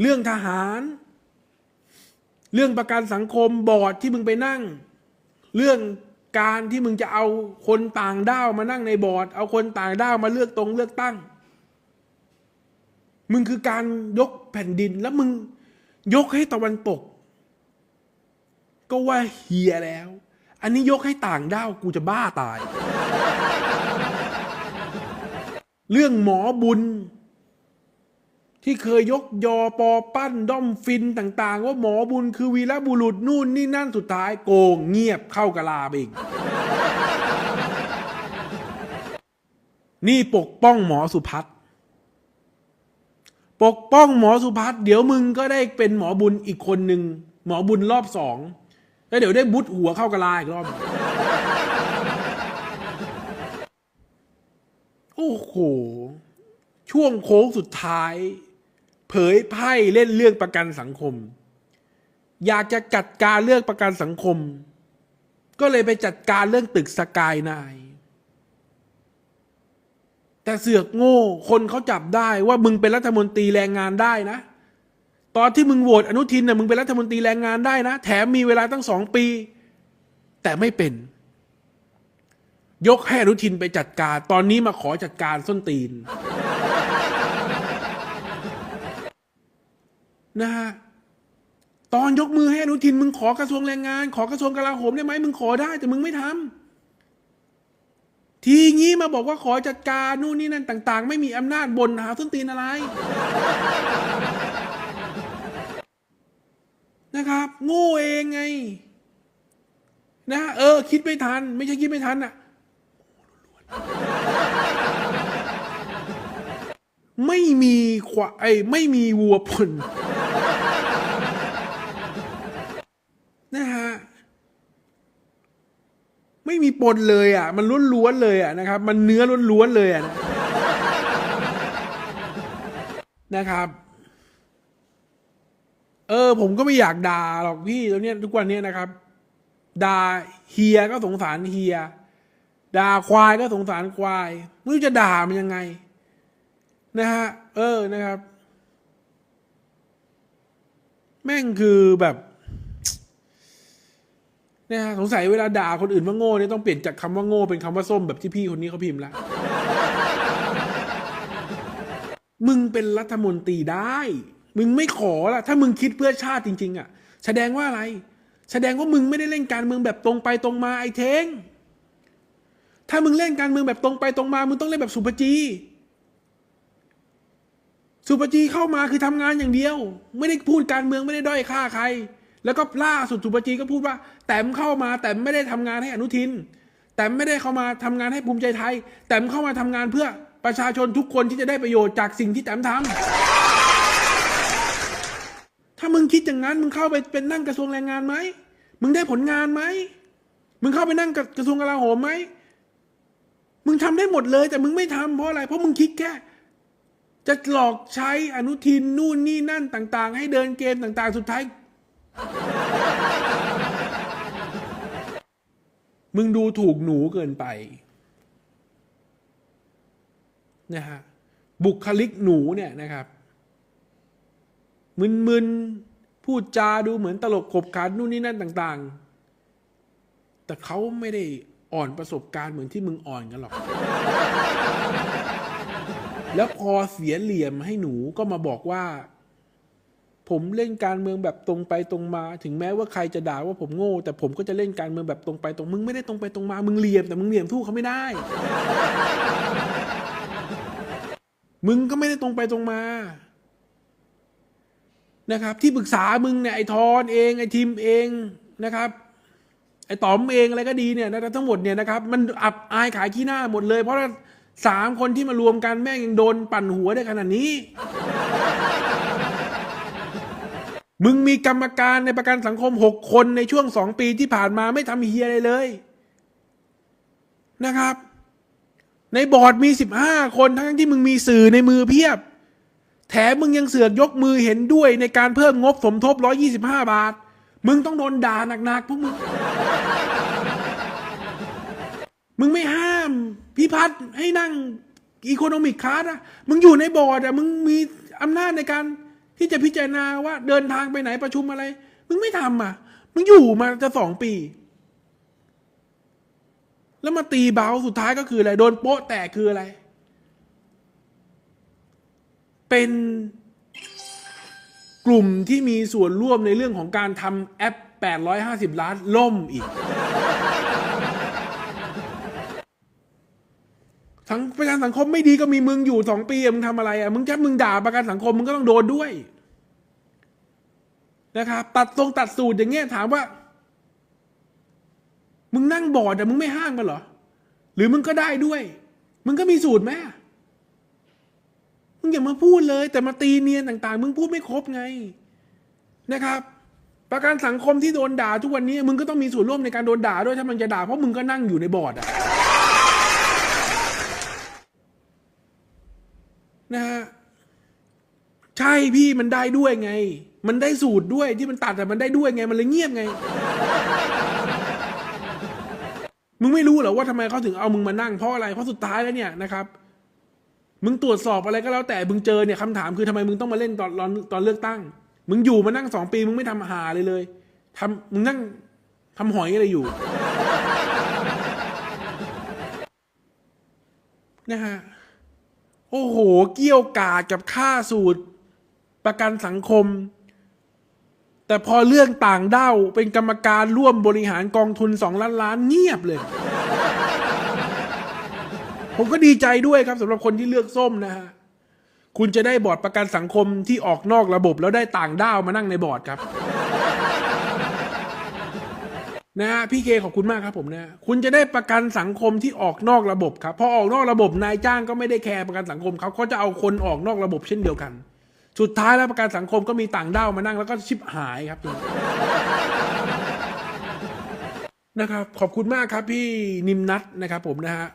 เรื่องทหาร เรื่องประกันสังคมบอร์ดที่มึงไปนั่ง เรื่องการที่มึงจะเอาคนต่างด้าวมานั่งในบอร์ด เอาคนต่างด้าวมาเลือกตรงเลือกตั้ง มึงคือการยกแผ่นดินแล้วมึงยกให้ตะวันตก ก็ว่าเฮียแล้ว อันนี้ยกให้ต่างด้าวกูจะบ้าตาย เรื่องหมอบุญ ที่เคยยกยอปอปั้นด้อมฟินต่างๆ ว่าหมอบุญคือวีรบุรุษนู่นนี่นั่นสุดท้ายโกงเงียบเข้ากะลาไปอีก นี่ปกป้องหมอสุพัฒน์ปกป้องหมอสุพัฒน์เดี๋ยวมึงก็ได้เป็นหมอบุญอีกคนหนึ่งหมอบุญรอบสองแล้วเดี๋ยวได้บุดหัวเข้ากะลาอีกรอบ โอ้โห ช่วงโค้งสุดท้าย เผยไพ่เล่นเรื่องประกันสังคม อยากจะจัดการเรื่องประกันสังคม ก็เลยไปจัดการเรื่องตึกสกายนายแต่เสือกโง่ คนเขาจับได้ว่ามึงเป็นรัฐมนตรีแรงงานได้นะ ตอนที่มึงโหวตอนุทินน่ะมึงเป็นรัฐมนตรีแรงงานได้นะ แถมมีเวลาตั้งสองปี แต่ไม่เป็น ยกให้อนุทินไปจัดการ ตอนนี้มาขอจัดการส้นตีน นะฮะตอนยกมือให้อนุทิน มึงขอกระทรวงแรงงาน ขอกระทรวงกลาโหมได้ไหมมึงขอได้ แต่มึงไม่ทำทีงี้มาบอกว่าขอจัดการนู่นนี่นั่นต่าง ๆ ไม่มีอำนาจบนหาส้นตีนอะไร นะครับ โง่เองไง นะเออ คิดไม่ทัน ไม่ใช่คิดไม่ทันอะไม่มีควายไอ้ไม่มีวัวปนนะฮะ ไม่มีปนเลยอะ มันล้วนๆเลยอะนะครับ มันเนื้อล้วนๆเลยอะนะครับ เออ ผมก็ไม่อยากด่าหรอกพี่ตอนนี้ทุกวันเนี้ยนะครับด่าเฮียก็สงสารเฮียด่าควายก็สงสารควายไม่รู้จะด่ามันยังไง นะฮะ เออนะครับ แม่งคือแบบ นะฮะสงสัยเวลาด่าคนอื่นว่าโง่เนี่ยต้องเปลี่ยนจากคำว่าโง่เป็นคำว่าส้มแบบที่พี่คนนี้เขาพิมพ์ล้วมึงเป็นรัฐมนตรีได้ มึงไม่ขอละถ้ามึงคิดเพื่อชาติจริง ๆ อะ แสดงว่าอะไร แสดงว่ามึงไม่ได้เล่นการเมืองแบบตรงไปตรงมาไอ้เทงถ้ามึงเล่นการเมืองแบบตรงไปตรงมา มึงต้องเล่นแบบสุภจี สุภจีเข้ามาคือทำงานอย่างเดียว ไม่ได้พูดการเมืองไม่ได้ด้อยค่าใคร แล้วก็ล่าสุดสุภจีก็พูดว่า แต้มเข้ามา แต่ไม่ได้ทำงานให้อนุทิน แต่ไม่ได้เข้ามาทำงานให้ภูมิใจไทย แต่เข้ามาทำงานเพื่อประชาชนทุกคนที่จะได้ประโยชน์จากสิ่งที่แต้มทำถ้ามึงคิดอย่างนั้นมึงเข้าไปเป็นนั่งกระทรวงแรงงานไหมมึงได้ผลงานไหมมึงเข้าไปนั่งกระทรวงกลาโหมไหมมึงทำได้หมดเลย แต่มึงไม่ทำเพราะอะไร เพราะมึงคิดแค่จะหลอกใช้อนุทินนู่นนี่นั่นต่าง ๆ ให้เดินเกมต่าง ๆ สุดท้าย มึงดูถูกหนูเกินไปนะฮะบุคลิกหนูเนี่ยนะครับ มึนๆพูดจาดูเหมือนตลกขบขันนู่นนี่นั่นต่าง ๆ แต่เขาไม่ได้อ่อนประสบการณ์เหมือนที่มึงอ่อนกันหรอก แล้วพอเสียเหลี่ยมให้หนูก็มาบอกว่า ผมเล่นการเมืองแบบตรงไปตรงมา ถึงแม้ว่าใครจะด่าว่าผมโง่ แต่ผมก็จะเล่นการเมืองแบบตรงไปตรง มึงไม่ได้ตรงไปตรงมา มึงเหลี่ยมแต่มึงเหลี่ยมทู่เขาไม่ได้ มึงก็ไม่ได้ตรงไปตรงมา นะครับ ที่ปรึกษามึงเนี่ยไอ้ทอนเองไอ้ทีมเองนะครับไอ้ต๋อมเองอะไรก็ดีเนี่ยนะทั้งหมดเนี่ยนะครับมันอับอายขายขี้หน้าหมดเลย เพราะว่าสามคนที่มารวมกันแม่งยังโดนปั่นหัวได้ขนาดนี้ มึงมีกรรมการในประกันสังคมหกคนในช่วงสองปีที่ผ่านมาไม่ทำเฮียอะไรเลย นะครับ ในบอร์ดมีสิบห้าคนทั้งที่มึงมีสื่อในมือเพียบ แถมมึงยังเสือกยกมือเห็นด้วยในการเพิ่มงบสมทบ125บห้าบาท มึงต้องโดนด่าหนักๆพวกมึง มึงไม่ห้ามพิพัฒน์ให้นั่งอีโคโนมิกคลาสอะมึงอยู่ในบอร์ดอะมึงมีอำนาจในการ ที่จะพิจารณาว่าเดินทางไปไหนประชุมอะไร มึงไม่ทำอะ มึงอยู่มาจะสองปี แล้วมาตีเบาสุดท้ายก็คืออะไร โดนโป๊ะแตกคืออะไร เป็นกลุ่มที่มีส่วนร่วมในเรื่องของการทำแอป 850 ล้านล่มอีก สังประกันสังคมไม่ดีก็มีมึงอยู่สองปีมึงทำอะไรอะมึงแค่มึงด่าประกันสังคมมึงก็ต้องโดนด้วยนะครับตัดทรงตัดสูตรอย่างเงี้ยถามว่า มึงนั่งบอร์ดอะมึงไม่ห้ามกันเหรอ หรือมึงก็ได้ด้วย มึงก็มีสูตรไหมอะมึงอย่ามาพูดเลย แต่มาตีเนียนต่าง ๆ มึงพูดไม่ครบไงนะครับ ประกันสังคมที่โดนด่าทุกวันนี้ มึงก็ต้องมีส่วนร่วมในการโดนด่าด้วยถ้ามันจะด่าเพราะมึงก็นั่งอยู่ในบอร์ดอะ นะฮะใช่พี่มันได้ด้วยไง มันได้สูตรด้วยที่มันตัดแต่มันได้ด้วยไง มันเลยเงียบไง มึงไม่รู้เหรอว่าทำไมเขาถึงเอามึงมานั่งเพราะอะไรเพราะสุดท้ายแล้วเนี่ยนะครับ มึงตรวจสอบอะไรก็แล้วแต่มึงเจอเนี่ยคำถามคือทำไมมึงต้องมาเล่นตอนตอนตอนเลือกตั้ง มึงอยู่มานั่งสองปีมึงไม่ทำหาเลยเลยทำมึงนั่งทำหอยอะไรอยู่นะฮะ โอ้โห เกี่ยวกาดกับค่าสูตร ประกันสังคม แต่พอเรื่องต่างด้าวเป็นกรรมการร่วมบริหารกองทุนสองล้านล้านเงียบเลย ผมก็ดีใจด้วยครับสำหรับคนที่เลือกส้มนะฮะ คุณจะได้บอร์ดประกันสังคมที่ออกนอกระบบแล้วได้ต่างด้าวมานั่งในบอร์ดครับ นะฮะพี่เคขอบคุณมากครับผมนะคุณจะได้ประกันสังคมที่ออกนอกระบบครับพอออกนอกระบบนายจ้างก็ไม่ได้แคร์ประกันสังคมเขาก็จะเอาคนออกนอกระบบเช่นเดียวกัน สุดท้ายแล้วประกันสังคมก็มีต่างด้าวมานั่งแล้วก็ชิบหายครับนะครับขอบคุณมากครับพี่นิมนัทนะครับผมนะฮะ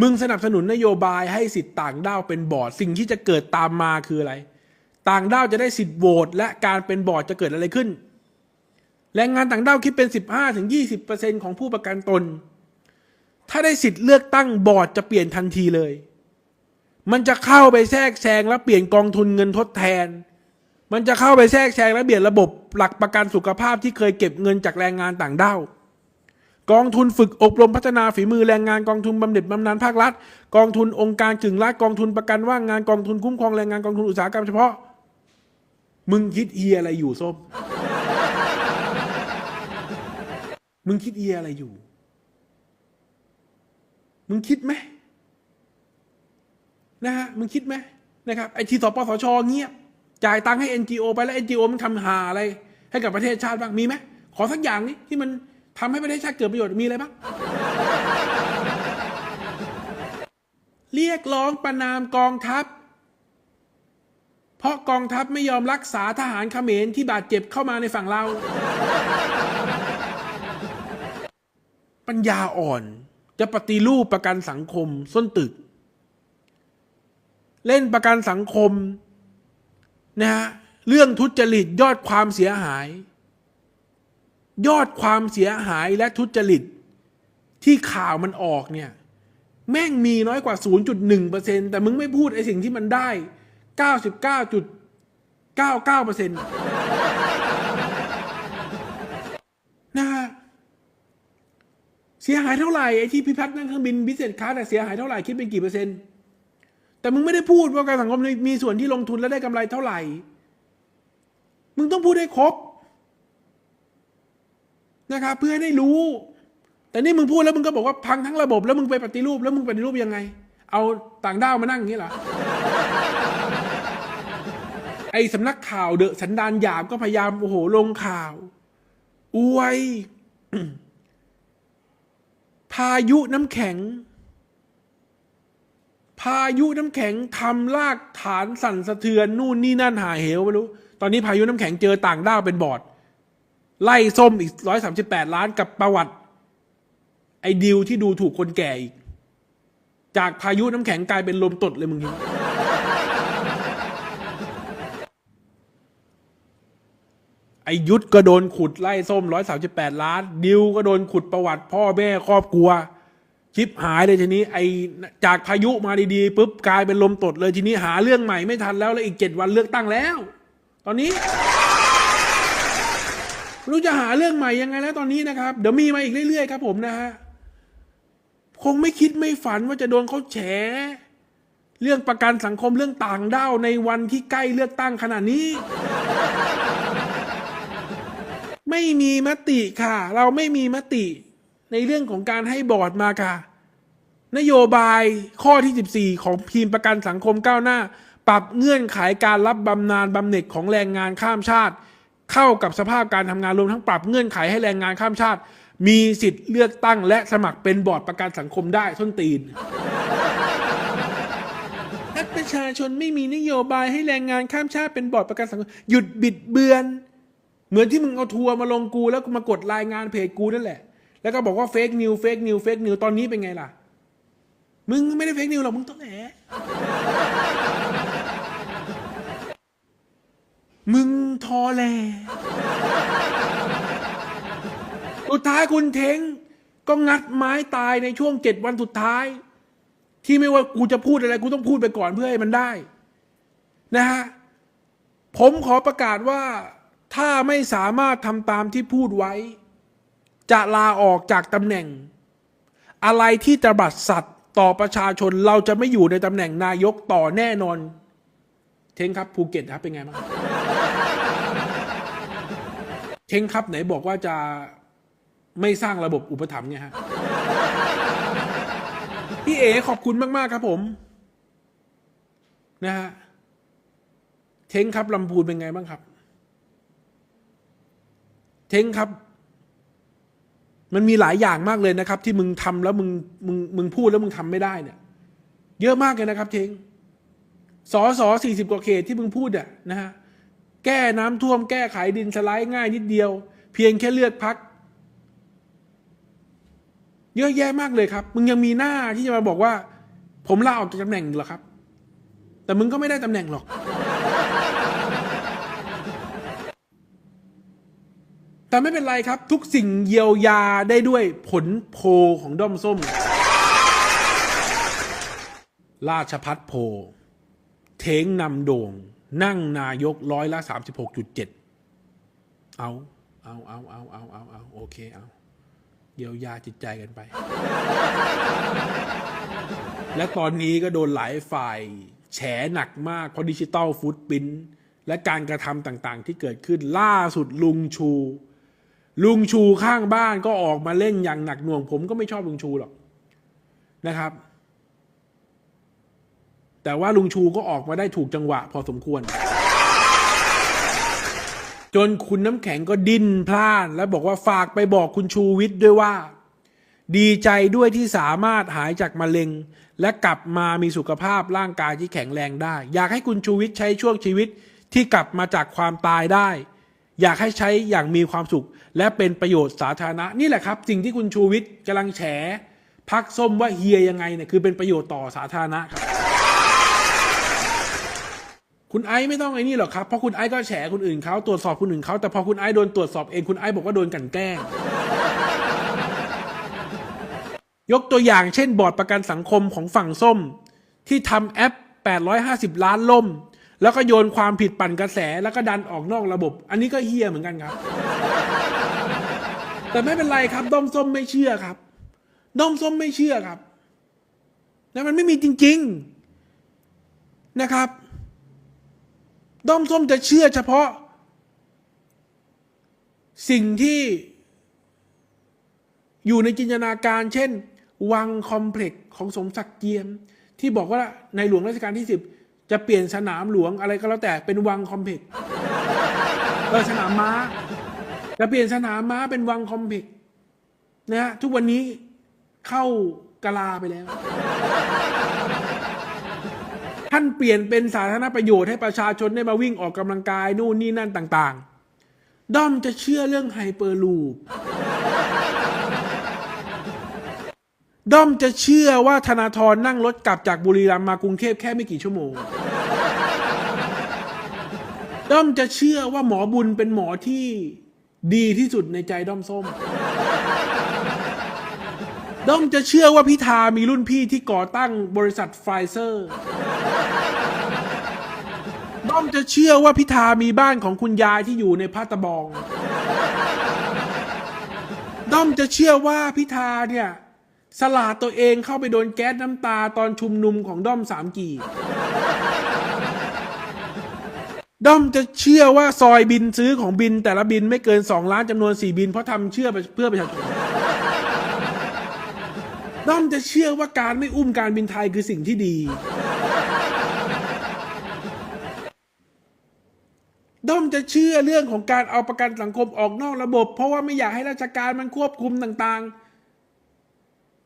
มึงสนับสนุนนโยบายให้สิทธิ์ต่างด้าวเป็นบอร์ดสิ่งที่จะเกิดตามมาคืออะไร ต่างด้าวจะได้สิทธิ์โหวตและการเป็นบอร์ดจะเกิดอะไรขึ้น แรงงานต่างด้าวคิดเป็น 15-20%ของผู้ประกันตน ถ้าได้สิทธิ์เลือกตั้งบอร์ดจะเปลี่ยนทันทีเลย มันจะเข้าไปแทรกแซงแล้วเปลี่ยนกองทุนเงินทดแทน มันจะเข้าไปแทรกแซงและเปลี่ยนระบบหลักประกันสุขภาพที่เคยเก็บเงินจากแรงงานต่างด้าวกองทุนฝึกอบรมพัฒนาฝีมือแรงงานกองทุนบำเหน็จบำนาญภาครัฐ กองทุนองค์การกึ่งรัฐกองทุนประกันว่างงานกองทุนคุ้มครองแรงงานกองทุนอุตสาหกรรมเฉพาะ มึงคิดเฮียอะไรอยู่ส้ม มึงคิดเอียอะไรอยู่ มึงคิดไหมนะฮะ มึงคิดไหมนะครับ ไอทีสปสชเงียบ จ่ายตังค์ให้ NGO ไปแล้ว NGO มันทำหาอะไร ให้กับประเทศชาติบ้าง มีไหม ขอสักอย่างนี้ที่มันทำให้ประเทศชาติเกิดประโยชน์ มีอะไรบ้าง เรียกร้องประนามกองทัพ เพราะกองทัพไม่ยอมรักษาทหารเขมรที่บาดเจ็บเข้ามาในฝั่งเรา ปัญญาอ่อน จะปฏิรูปประกันสังคมส้นตึก เล่นประกันสังคมนะฮะเรื่องทุจริตยอดความเสียหาย ยอดความเสียหายและทุจริต ที่ข่าวมันออกเนี่ย แม่งมีน้อยกว่า 0.1%แต่มึงไม่พูดไอสิ่งที่มันได้ 99.99%นะฮะ เสียหายเท่าไหร่ไอ้ที่พิพัฒน์นั่งเครื่องบินบิสเนสคลาสเสียหายเท่าไหร่คิดเป็นกี่เปอร์เซ็นต์แต่มึงไม่ได้พูดว่าการสังคมมีส่วนที่ลงทุนแล้วได้กำไรเท่าไหร่ มึงต้องพูดให้ครบนะครับเพื่อให้ได้รู้ แต่นี่มึงพูดแล้วมึงก็บอกว่าพังทั้งระบบแล้วมึงไปปฏิรูปแล้วมึงปฏิรูปยังไง เอาต่างด้าวมานั่งอย่างนี้เหรอไอสำนักข่าวเดอะสันดานหยาบก็พยายามโอ้โหลงข่าว อวย พายุน้ำแข็ง พายุน้ำแข็งทำลากฐานสั่นสะเทือนนู่นนี่นั่นหาเหวไม่รู้ ตอนนี้พายุน้ำแข็งเจอต่างด้าวเป็นบอร์ดไล่ส้มอีกร้อยสามสิบแปดล้านกับประวัติ ไอ้ดิวที่ดูถูกคนแก่อีก จากพายุน้ำแข็งกลายเป็นลมตดเลยมึงเห็ ไอยุทธก็โดนขุดไล่ส้มร้อยสามสิบแปดล้าน ดิวก็โดนขุดประวัติพ่อแม่ครอบครัวชิปหายเลยทีนี้ ไอจากพายุมาดีๆปุ๊บกลายเป็นลมตดเลยทีนี้หาเรื่องใหม่ไม่ทันแล้วแล้วอีกเจ็ดวันเลือกตั้งแล้ว ตอนนี้รู้จะหาเรื่องใหม่ยังไงแล้วตอนนี้นะครับ เดี๋ยวมีมาอีกเรื่อยๆครับผมนะฮะคงไม่คิดไม่ฝันว่าจะโดนเขาแฉ เรื่องประกันสังคมเรื่องต่างด้าวในวันที่ใกล้เลือกตั้งขนาดนี้ ไม่มีมติค่ะ เราไม่มีมติในเรื่องของการให้บอร์ดมาค่ะ นโยบายข้อที่ 14 ของทีมประกันสังคมก้าวหน้า ปรับเงื่อนไขการรับบำนาญบำเหน็จของแรงงานข้ามชาติ เข้ากับสภาพการทำงานรวมทั้งปรับเงื่อนไขให้แรงงานข้ามชาติ มีสิทธิ์เลือกตั้งและสมัครเป็นบอร์ดประกันสังคมได้ส้นตีนรัฐประชาชนไม่มีนโยบายให้แรงงานข้ามชาติเป็นบอร์ดประกันสังคม หยุดบิดเบือน เหมือนที่มึงเอาทัวร์มาลงกูแล้วมากดรายงานเพจกูนั่นแหละ แล้วก็บอกว่าเฟกนิวเฟกนิวเฟกนิวตอนนี้เป็นไงล่ะ มึงไม่ได้เฟกนิวหรอกมึงต้องแหลมึงทอแหลสุดท้ายคุณเท้งก็งัดไม้ตายในช่วงเจ็ดวันสุดท้าย ที่ไม่ว่ากูจะพูดอะไร กูต้องพูดไปก่อนเพื่อให้มันได้ นะฮะ ผมขอประกาศว่า ถ้าไม่สามารถทำตามที่พูดไว้ จะลาออกจากตำแหน่ง อะไรที่ตบัดสัตว์ต่อประชาชนเราจะไม่อยู่ในตำแหน่งนายกต่อแน่นอน เทงครับภูเก็ตครับเป็นไงบ้างเทงครับไหนบอกว่าจะไม่สร้างระบบอุปถัมภ์ไงฮะพี่เอขอบคุณมาก ๆ ครับผม นะฮะเทงครับลำพูนเป็นไงบ้างครับ เท้งครับ มันมีหลายอย่างมากเลยนะครับ ที่มึงทำแล้วมึงมึงมึงพูดแล้วมึงทำไม่ได้เนี่ย เยอะมากเลยนะครับ เท้งสอสอสี่สิบกว่าเขตที่มึงพูดอะนะฮะแก้น้ำท่วมแก้ไขดินสไลด์ง่ายนิดเดียว เพียงแค่เลือกพักเยอะแยะมากเลยครับ มึงยังมีหน้าที่จะมาบอกว่า ผมลาออกจากตำแหน่งหรอครับ แต่มึงก็ไม่ได้ตำแหน่งหรอก แต่ไม่เป็นไรครับ ทุกสิ่งเยียวยาได้ด้วยผลโพของด้อมส้ม ราชพัฒโพ เท้งนำโด่ง นั่งนายกร้อยละสามสิบหกจุดเจ็ดเอา เอา เอา เอา เอา เอา เอา โอเค เอา เยียวยาจิตใจกันไป และตอนนี้ก็โดนหลายฝ่ายแฉหนักมากเพราะดิจิตอลฟุตปิ้นและการกระทำต่างๆ ที่เกิดขึ้นล่าสุดลุงชู ลุงชูข้างบ้านก็ออกมาเล่นอย่างหนักหน่วง ผมก็ไม่ชอบลุงชูหรอกนะครับ แต่ว่าลุงชูก็ออกมาได้ถูกจังหวะพอสมควร จนคุณน้ำแข็งก็ดิ้นพลานแล้วบอกว่าฝากไปบอกคุณชูวิทย์ด้วยว่า ดีใจด้วยที่สามารถหายจากมะเร็ง และกลับมามีสุขภาพร่างกายที่แข็งแรงได้ อยากให้คุณชูวิทย์ใช้ช่วงชีวิตที่กลับมาจากความตายได้ อยากให้ใช้อย่างมีความสุข และเป็นประโยชน์สาธารณะนี่แหละครับ สิ่งที่คุณชูวิทย์กำลังแฉพักส้มว่าเฮียยังไงเนี่ยคือเป็นประโยชน์ต่อสาธารณะครับ คุณไอซ์ไม่ต้องไอ้นี่หรอกครับเพราะคุณไอซ์ก็แฉคนอื่นเขาตรวจสอบคนอื่นเขาแต่พอคุณไอซ์โดนตรวจสอบเองคุณไอซ์บอกว่าโดนกันแกล้งยกตัวอย่างเช่นบอร์ดประกันสังคมของฝั่งส้ม ที่ทำแอป 850 ล้านล่ม แล้วก็โยนความผิดปั่นกระแสแล้วก็ดันออกนอกระบบ อันนี้ก็เฮียเหมือนกันครับ แต่ไม่เป็นไรครับด้อมส้มไม่เชื่อครับด้อมส้มไม่เชื่อครับนะมันไม่มีจริง ๆนะครับด้อมส้มจะเชื่อเฉพาะ สิ่งที่ อยู่ในจินตนาการเช่น วังคอมเพล็กซ์ของสมศักดิ์เจียม ที่บอกว่าในหลวงรัชกาลที่สิบ จะเปลี่ยนสนามหลวงอะไรก็แล้วแต่เป็นวังคอมเพล็กซ์เออสนามม้า จะเปลี่ยนสนามม้าเป็นวังคอมเพล็กซ์นะฮะทุกวันนี้เข้ากลาไปแล้ว ท่านเปลี่ยนเป็นสาธารณประโยชน์ให้ประชาชนได้มาวิ่งออกกำลังกายนู่นนี่นั่นต่างๆ ด้อมจะเชื่อเรื่องไฮเปอร์ลูปด้อมจะเชื่อว่าธนาธรนั่งรถกลับจากบุรีรัมย์มากรุงเทพแค่ไม่กี่ชั่วโมง ด้อมจะเชื่อว่าหมอบุญเป็นหมอที่ดีที่สุดในใจด้อมส้ม ด้อมจะเชื่อว่าพิธามีรุ่นพี่ที่ก่อตั้งบริษัทไฟเซอร์ ด้อมจะเชื่อว่าพิธามีบ้านของคุณยายที่อยู่ในพัตบอง ด้อมจะเชื่อว่าพิธาเนี่ยสลาดตัวเองเข้าไปโดนแก๊สน้ำตาตอนชุมนุมของด้อมสามกี ด้อมจะเชื่อว่าซอยบินซื้อของบินแต่ละบินไม่เกินสองล้านจำนวนสี่บิน เพราะทำเชื่อเพื่อประชาชนด้อมจะเชื่อว่าการไม่อุ้มการบินไทยคือสิ่งที่ดี ด้อมจะเชื่อเรื่องของการเอาประกันสังคมออกนอกระบบ เพราะว่าไม่อยากให้ราชการมันควบคุมต่างๆ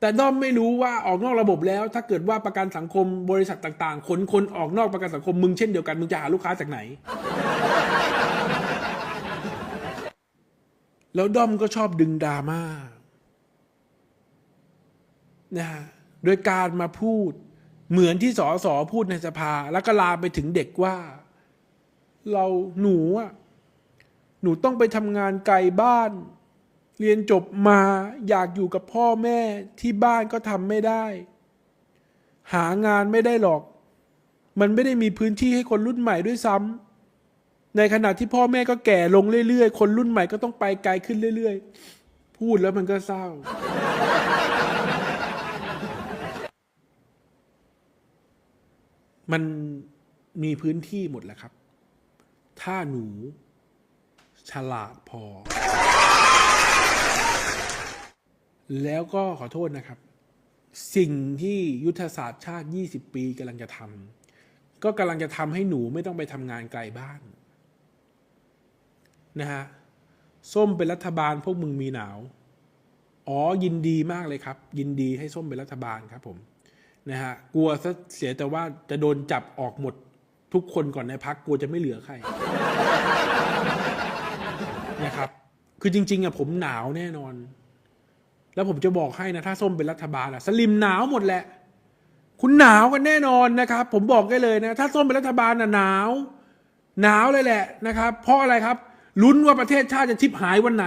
แต่ด้อมไม่รู้ว่าออกนอกระบบแล้ว ถ้าเกิดว่าประกันสังคมบริษัทต่างๆขนคนออกนอกประกันสังคมมึงเช่นเดียวกันมึงจะหาลูกค้าจากไหน แล้วด้อมก็ชอบดึงดราม่านะฮะโดยการมาพูดเหมือนที่สอสอพูดในสภา แล้วก็ลาไปถึงเด็กว่า เราหนูอะหนูต้องไปทำงานไกลบ้าน เรียนจบมาอยากอยู่กับพ่อแม่ที่บ้านก็ทำไม่ได้ หางานไม่ได้หรอก มันไม่ได้มีพื้นที่ให้คนรุ่นใหม่ด้วยซ้ำในขณะที่พ่อแม่ก็แก่ลงเรื่อยๆ คนรุ่นใหม่ก็ต้องไปไกลขึ้นเรื่อยๆ พูดแล้วมันก็เศร้า มันมีพื้นที่หมดแล้วครับ ถ้าหนู ฉลาดพอ แล้วก็ขอโทษนะครับ สิ่งที่ยุทธศาสตร์ชาติ 20 ปีกำลังจะทำก็กำลังจะทำให้หนูไม่ต้องไปทำงานไกลบ้านนะฮะส้มเป็นรัฐบาลพวกมึงมีหนาว อ๋อยินดีมากเลยครับ ยินดีให้ส้มเป็นรัฐบาลครับผมนะฮะกลัวซะเสียแต่ว่าจะโดนจับออกหมดทุกคนก่อนในพักกลัวจะไม่เหลือใครนะครับ คือจริง ๆอะผมหนาวแน่นอน แล้วผมจะบอกให้นะ ถ้าส้มเป็นรัฐบาลอะสลิมหนาวหมดแหละ คุณหนาวกันแน่นอนนะครับ ผมบอกได้เลยนะ ถ้าส้มเป็นรัฐบาลนะหนาว หนาวเลยแหละนะครับ เพราะอะไรครับลุ้นว่าประเทศชาติจะชิบหายวันไหน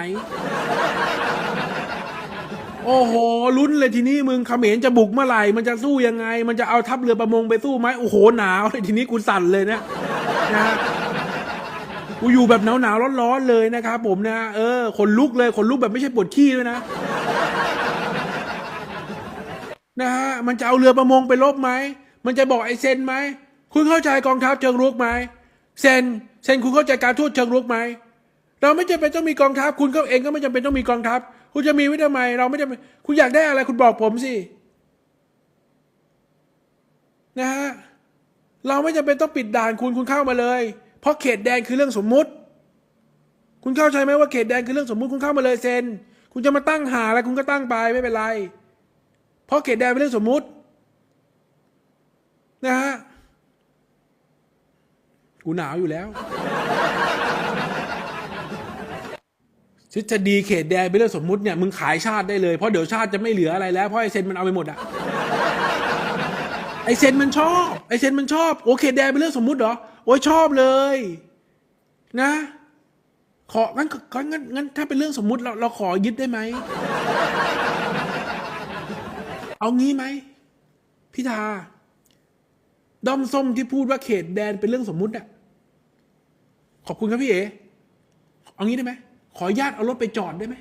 โอ้โหลุ้นเลยทีนี้มึงเขมรจะบุกเมื่อไหร่ มันจะสู้ยังไง มันจะเอาทัพเรือประมงไปสู้ไหมโอ้โหหนาวเลยทีนี้กูสั่นเลยนะนะฮะกูอยู่แบบหนาวหนาวร้อนร้อนๆเลยนะครับผมนะเออขนลุกเลยขนลุกแบบไม่ใช่ปวดขี้ด้วยนะ นะฮะมันจะเอาเรือประมงไปลบไหม มันจะบอกไอ้เซนไหม คุณเข้าใจกองทัพเชิงรุกไหมเซนเซนคุณเข้าใจการทูตเชิงรุกไหม เราไม่จำเป็นต้องมีกองทัพ คุณก็เองก็ไม่จำเป็นต้องมีกองทัพ คุณจะมีไว้ทำไม เราไม่จำเป็นคุณอยากได้อะไรคุณบอกผมสินะฮะเราไม่จำเป็นต้องปิดด่านคุณคุณเข้ามาเลย เพราะเขตแดนคือเรื่องสมมุติ คุณเข้าใจไหมว่าเขตแดนคือเรื่องสมมุติคุณเข้ามาเลยเซนคุณจะมาตั้งหาอะไรคุณก็ตั้งไปไม่เป็นไร เพราะเขตแดนเป็นเรื่องสมมุตินะฮะกูหนาวอยู่แล้วทฤษฎีเขตแดนเป็นเรื่องสมมุติเนี่ยมึงขายชาติได้เลยเพราะเดี๋ยวชาติจะไม่เหลืออะไรแล้วเพราะไอเซนมันเอาไปหมดอะไอเซนมันชอบไอเซนมันชอบโอเขตแดนเป็นเรื่องสมมุติเหรอโอ้ยชอบเลย นะ ของั้นงั้นงั้นงั้นถ้าเป็นเรื่องสมมุติเราเราขอยึดได้ไหม เอางี้ไหมพิธาด้อมส้มที่พูดว่าเขตแดนเป็นเรื่องสมมุติอะขอบคุณครับพี่เอ๋เอางี้ได้ไหมขอญาตเอารถไปจอดได้ไหม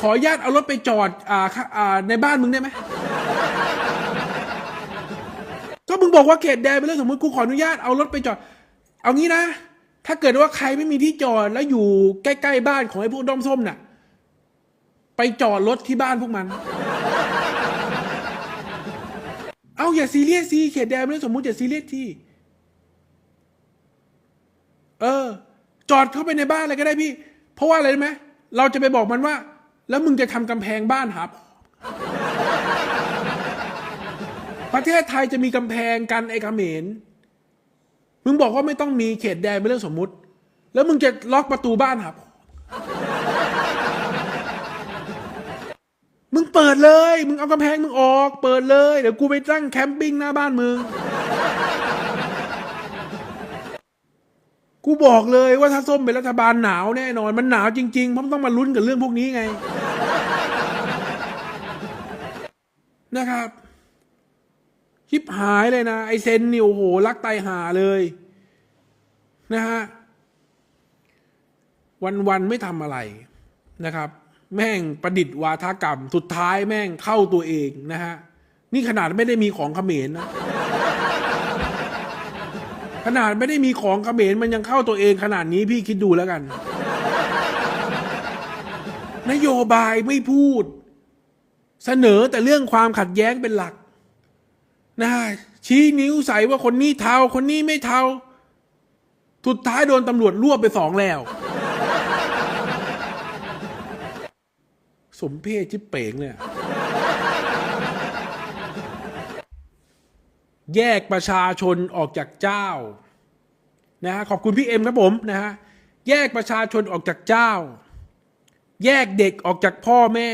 ขอญาตเอารถไปจอดอ่าอ่าในบ้านมึงได้ไหมก็มึงบอกว่าเขตแดนเป็นเรื่องสมมติกูขออนุญาตเอารถไปจอด เอางี้นะ ถ้าเกิดว่าใครไม่มีที่จอดแล้วอยู่ใกล้ ๆ บ้านของไอ้พวกด้อมส้มน่ะ ไปจอดรถที่บ้านพวกมัน เอาอย่าซีเรียสสิเขตแดนเป็นเรื่องสมมติอย่าซีเรียสที่เออ จอดเข้าไปในบ้านอะไรก็ได้พี่ เพราะว่าอะไรรู้ไหมเราจะไปบอกมันว่า แล้วมึงจะทำกำแพงบ้านหาพ่อประเทศไทยจะมีกำแพงกันไอ้เขมรมึงบอกว่าไม่ต้องมีเขตแดนเป็นเรื่องสมมุติ แล้วมึงจะล็อกประตูบ้านหา เปิดเลย มึงเอากำแพงมึงออก เปิดเลย เดี๋ยวกูไปตั้งแคมปิ้งหน้าบ้านมึง กูบอกเลยว่าถ้าส้มเป็นรัฐบาลหนาวแน่นอน มันหนาวจริงๆ เพราะต้องมาลุ้นกับเรื่องพวกนี้ไง นะครับคิปหายเลยนะ ไอเซนนี่โอ้โหรักไตหาเลย นะฮะวันๆไม่ทำอะไรนะครับ แม่งประดิษฐ์วาทกรรม สุดท้ายแม่งเข้าตัวเองนะฮะ นี่ขนาดไม่ได้มีของเขมรนะขนาดไม่ได้มีของเขมรมันยังเข้าตัวเองขนาดนี้พี่คิดดูแล้วกัน นโยบายไม่พูด เสนอแต่เรื่องความขัดแย้งเป็นหลักนะชี้นิ้วใส่ว่าคนนี้เทาคนนี้ไม่เทาสุดท้ายโดนตำรวจรวบไปสองแล้ว สมเพศชิบเป๋งเลยอะแยกประชาชนออกจากเจ้านะฮะขอบคุณพี่เอ็มครับผมนะฮะแยกประชาชนออกจากเจ้า แยกเด็กออกจากพ่อแม่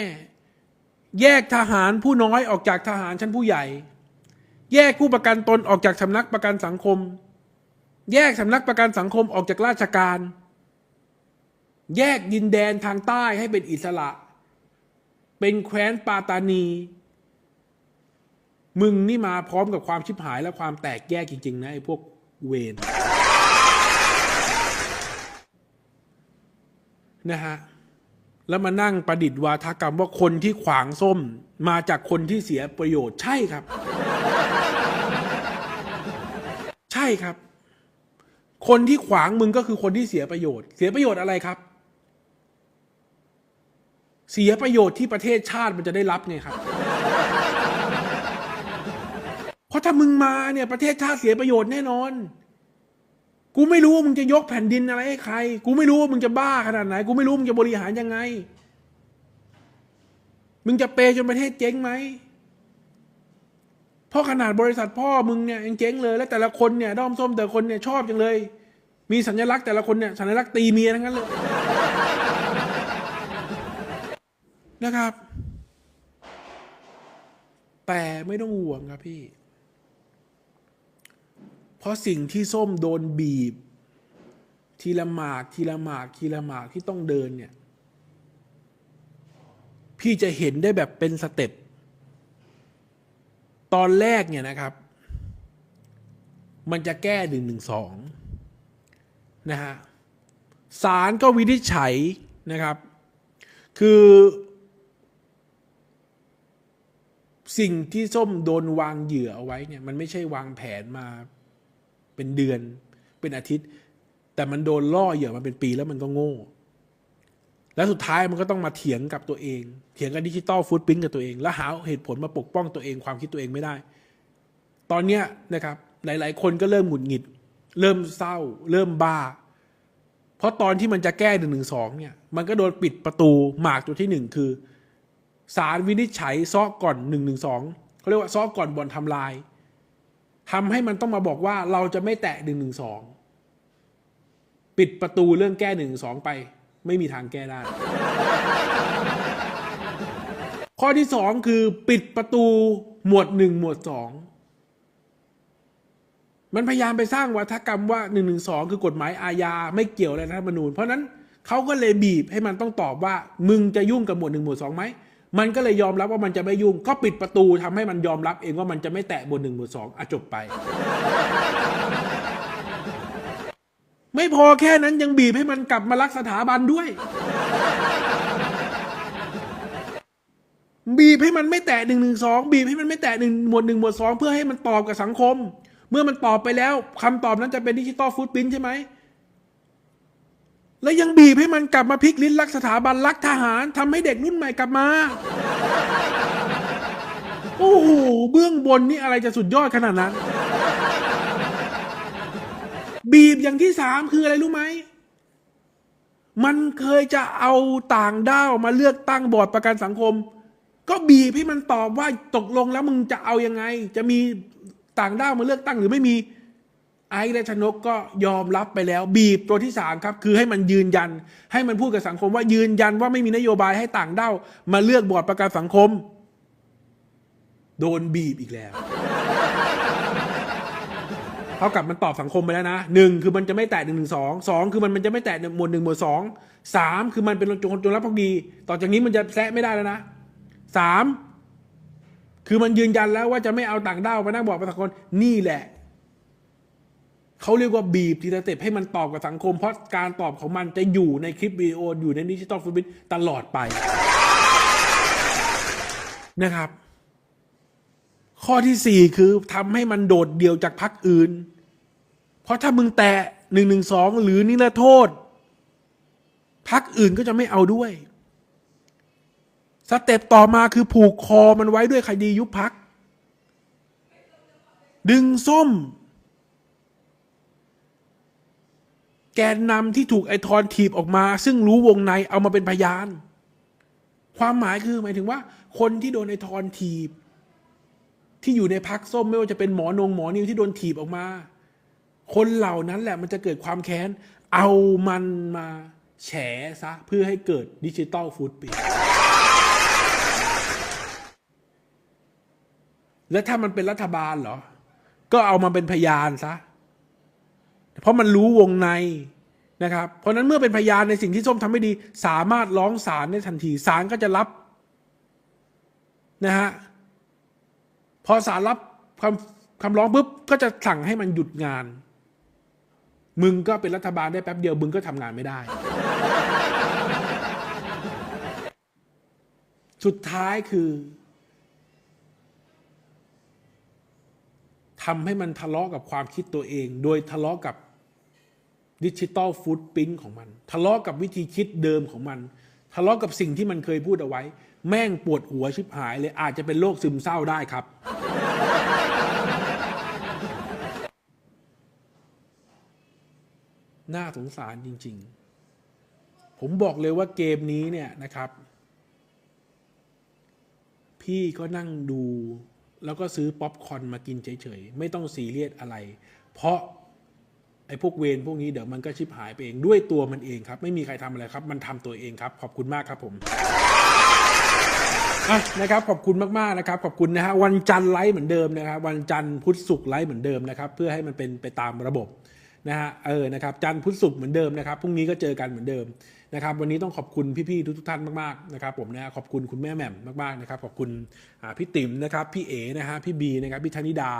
แยกทหารผู้น้อยออกจากทหารชั้นผู้ใหญ่ แยกผู้ประกันตนออกจากสำนักประกันสังคม แยกสำนักประกันสังคมออกจากราชการ แยกดินแดนทางใต้ให้เป็นอิสระ เป็นแคว้นปาตานี มึงนี่มาพร้อมกับความชิบหายและความแตกแยกจริง ๆ นะไอ้พวกเวนนะฮะแล้วมานั่งประดิษฐ์วาทกรรมว่าคนที่ขวางส้ม มาจากคนที่เสียประโยชน์ใช่ครับ ใช่ครับ คนที่ขวางมึงก็คือคนที่เสียประโยชน์ เสียประโยชน์อะไรครับ เสียประโยชน์ที่ประเทศชาติมันจะได้รับไงครับ เพราะถ้ามึงมาเนี่ยประเทศชาติเสียประโยชน์แน่นอน กูไม่รู้ว่ามึงจะยกแผ่นดินอะไรให้ใคร กูไม่รู้ว่ามึงจะบ้าขนาดไหน กูไม่รู้มึงจะบริหารยังไง มึงจะเปย์จนประเทศเจ๊งไหมเพราะขนาดบริษัทพ่อมึงเนี่ยยังเจ๊งเลย แล้วแต่ละคนเนี่ยด้อมส้มแต่คนเนี่ยชอบจังเลย มีสัญลักษณ์แต่ละคนเนี่ยสัญลักษณ์ตีเมียทั้งนั้นเลย นะครับ แต่ไม่ต้องห่วงครับพี่ เพราะสิ่งที่ส้มโดนบีบ ทีละหมาก ทีละหมาก ทีละหมากที่ต้องเดินเนี่ย พี่จะเห็นได้แบบเป็นสเต็ปตอนแรกเนี่ยนะครับ มันจะแก้หนึ่งหนึ่งสองนะฮะศาลก็วินิจฉัยนะครับ คือ สิ่งที่ส้มโดนวางเหยื่อเอาไว้เนี่ย มันไม่ใช่วางแผนมาเป็นเดือน เป็นอาทิตย์ แต่มันโดนล่อเหยื่อมาเป็นปีแล้วมันก็โง่ แล้วสุดท้ายมันก็ต้องมาเถียงกับตัวเอง เถียงกับดิจิตอลฟูดพิ้นกับตัวเอง แล้วหาเหตุผลมาปกป้องตัวเองความคิดตัวเองไม่ได้ ตอนเนี้ยนะครับ หลาย ๆ คนก็เริ่มหงุดหงิด เริ่มเศร้า เริ่มบ้า เพราะตอนที่มันจะแก้หนึ่งหนึ่งสองเนี่ย มันก็โดนปิดประตูหมากตัวที่หนึ่งคือ ศาลวินิจฉัยซอกก่อนหนึ่งหนึ่งสองเขาเรียกว่าซอกก่อนบ่อนทำลายทำให้มันต้องมาบอกว่าเราจะไม่แตะหนึ่งหนึ่งสองปิดประตูเรื่องแก้หนึ่งสองไป ไม่มีทางแก้ได้ ข้อที่สองคือปิดประตูหมวดหนึ่งหมวดสองมันพยายามไปสร้างวัฒกรรมว่า1นึคือกฎหมายอาญาไม่เกี่ยวอะไรรัฐธรรมนูญเพราะนั้นเขาก็เลยบีบให้มันต้องตอบว่า มึงจะยุ่งกับหมวดหนึ่งหมวดสองไหม มันก็เลยยอมรับว่ามันจะไม่ยุ่ง ก็ปิดประตูทำให้มันยอมรับเองว่ามันจะไม่แตะหมวดหนึ่งหมวดสองอะจบไป ไม่พอแค่นั้นยังบีบให้มันกลับมารักสถาบันด้วย บีบให้มันไม่แตะหนึ่งหนึ่งสองบีบให้มันไม่แตะหนึ่งหมวดหนึ่งหมวดสองเพื่อให้มันตอบกับสังคม เมื่อมันตอบไปแล้วคำตอบนั้นจะเป็นดิจิตอลฟูดพิ้นใช่ไหม แล้วยังบีบให้มันกลับมาพลิกลิ้นรักสถาบันรักทหารทำให้เด็กรุ่นใหม่กลับมา โอ้โหเบื้องบนนี่อะไรจะสุดยอดขนาดนั้น บีบอย่างที่สามคืออะไรรู้ไหม มันเคยจะเอาต่างด้าวมาเลือกตั้งบอร์ดประกันสังคม ก็บีบให้มันตอบว่าตกลงแล้วมึงจะเอายังไง จะมีต่างด้าวมาเลือกตั้งหรือไม่มี ไอ้และชนกก็ยอมรับไปแล้ว บีบตัวที่สามครับคือให้มันยืนยัน ให้มันพูดกับสังคมว่ายืนยันว่าไม่มีนโยบายให้ต่างด้าวมาเลือกบอร์ดประกันสังคม โดนบีบอีกแล้วเท่ากับมันตอบสังคมไปแล้วนะหนึ่งคือมันจะไม่แตะหนึ่งหนึ่งสองสองคือมันมันจะไม่แตะหมวดหนึ่งหมวดสองสามคือมันเป็นคนจงรับพักดี ต่อจากนี้มันจะแซะไม่ได้แล้วนะสามคือมันยืนยันแล้วว่าจะไม่เอาต่างด้าวมานั่งบอกประชาชนนี่แหละ เขาเรียกว่าบีบทีละสเต็ปให้มันตอบกับสังคม เพราะการตอบของมันจะอยู่ในคลิปวิดีโออยู่ในดิจิตอลฟุตบินตลอดไปนะครับ ข้อที่สี่คือทำให้มันโดดเดี่ยวจากพรรคอื่น เพราะถ้ามึงแตะหนึ่งหนึ่งสองหรือนิรโทษพรรคอื่นก็จะไม่เอาด้วย สเต็ปต่อมาคือผูกคอมันไว้ด้วยคดียุบพัก ดึงส้ม แกนนำที่ถูกไอทอนถีบออกมา ซึ่งรู้วงในเอามาเป็นพยาน ความหมายคือหมายถึงว่า คนที่โดนไอทอนถีบ ที่อยู่ในพักส้มไม่ว่าจะเป็นหมอนงหมอนิวที่โดนถีบออกมา คนเหล่านั้นแหละมันจะเกิดความแค้น เอามันมาแฉซะ เพื่อให้เกิดดิจิตอลฟูดปีแล้วถ้ามันเป็นรัฐบาลเหรอ ก็เอามาเป็นพยานซะ เพราะมันรู้วงในนะครับ เพราะนั้นเมื่อเป็นพยานในสิ่งที่ส้มทำไม่ดี สามารถร้องศาลได้ทันทีศาลก็จะรับนะฮะพอศาลรับคำคำร้องปุ๊บก็จะสั่งให้มันหยุดงาน มึงก็เป็นรัฐบาลได้แป๊บเดียว มึงก็ทำงานไม่ได้ สุดท้ายคือทำให้มันทะเลาะกับความคิดตัวเอง โดยทะเลาะกับ ดิจิตอลฟูดปิ้นของมัน ทะเลาะกับวิธีคิดเดิมของมัน ทะเลาะกับสิ่งที่มันเคยพูดเอาไว้ แม่งปวดหัวชิบหายเลยอาจจะเป็นโรคซึมเศร้าได้ครับ น่าสงสารจริง ๆ ผมบอกเลยว่าเกมนี้เนี่ยนะครับ พี่ก็นั่งดูแล้วก็ซื้อป๊อปคอร์นมากินเฉย ๆ ไม่ต้องซีเรียสอะไร เพราะ ไอ้พวกเวรพวกนี้เดี๋ยวมันก็ชิบหายไปเองด้วยตัวมันเองครับ ไม่มีใครทำอะไรครับ มันทำตัวเองครับ ขอบคุณมากครับผมะนะครับขอบคุณมากๆนะครับ ขอบคุณนะฮะวันจันทร์ไลฟ์เหมือนเดิมนะครับ วันจันทร์พุธศุกร์ไลฟ์เหมือนเดิมนะครับ เพื่อให้มันเป็นไปตามระบบนะฮะเออนะครับจันทร์พุธศุกร์เหมือนเดิมนะครับพรุ่งนี้ก็เจอกันเหมือนเดิมนะครับ วันนี้ต้องขอบคุณพี่ๆทุกๆท่านมากๆนะครับ ผมนะขอบคุณคุณแม่แหม่มมากๆนะครับ ขอบคุณพี่ติ๋มนะครับ พี่เอ๋นะฮะพี่บีนะครับพี่ธนิดา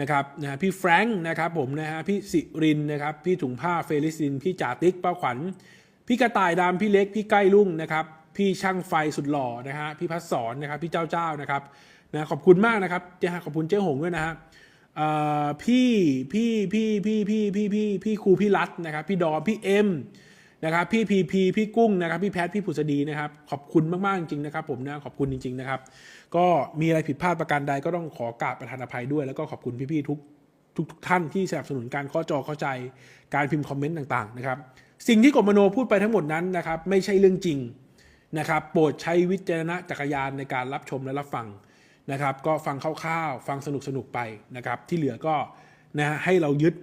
นะครับนะพี่แฟรงค์นะครับผมนะฮะพี่สิรินนะครับพี่ถุงผ้าเฟลิซิน พี่จ่าติ๊กป้าขวัญ พี่กระต่ายดำพี่เล็กพี่ใกล้ลุ่งนะครับพี่ช่างไฟสุดหล่อนะฮะพี่พัศสอนนะครับพี่เจ้าเจ้านะครับนะขอบคุณมากนะครับเจ้าขอบคุณเจ้หงด้วยนะฮะพี่พี่พี่พี่พี่พี่พี่พี่ครูพี่รัตนะครับพี่ดอมพี่เอ็ม นะครับพี่พีพีพี่กุ้งนะครับพี่แพทพี่ผุษดีนะครับขอบคุณมาก ๆ จริงๆนะครับผมนะขอบคุณจริง ๆ นะครับ ก็มีอะไรผิดพลาดประการใดก็ต้องขอกราบประธานอภัยด้วย แล้วก็ขอบคุณพี่ ๆ ทุกทุกทท่านที่สนับสนุนการข้อจอเข้าใจการพิมพ์คอมเมนต์ต่าง ๆ นะครับ สิ่งที่กบมโนพูดไปทั้งหมดนั้นนะครับ ไม่ใช่เรื่องจริงนะครับโปรดใช้วิจารณจักรยานในการรับชมและรับฟังนะครับ ก็ฟังคร่าวๆฟังสนุกๆไปนะครับ ที่เหลือก็นะฮะให้เรายึด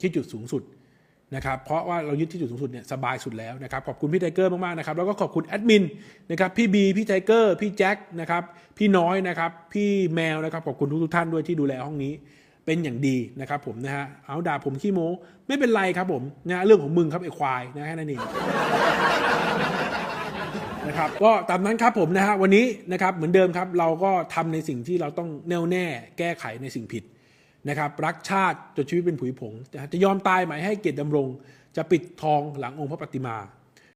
ที่จุดสูงสุด นะครับเพราะว่าเรายึดที่จุดสูงสุดเนี่ยสบายสุดแล้วนะครับขอบคุณพี่ไทเกอร์มากๆนะครับแล้วก็ขอบคุณแอดมินนะครับพี่บีพี่ไทเกอร์พี่แจ็คนะครับพี่น้อยนะครับพี่แมวนะครับขอบคุณทุกๆท่านด้วยที่ดูแลห้องนี้เป็นอย่างดีนะครับผมนะฮะเอาด่าผมขี้โม้ไม่เป็นไรครับผมนะเรื่องของมึงครับไอ้ควายนะแค่นั้นเองนะครับก็ตามนั้นครับผมนะฮะวันนี้นะครับเหมือนเดิมครับเราก็ทำในสิ่งที่เราต้องแน่วแน่แก้ไขในสิ่งผิด นะครับรักชาติจนชีวิตเป็นผุยผงจะยอมตายหมให้เกียรติดำรง จะปิดทองหลังองค์พระปฏิมา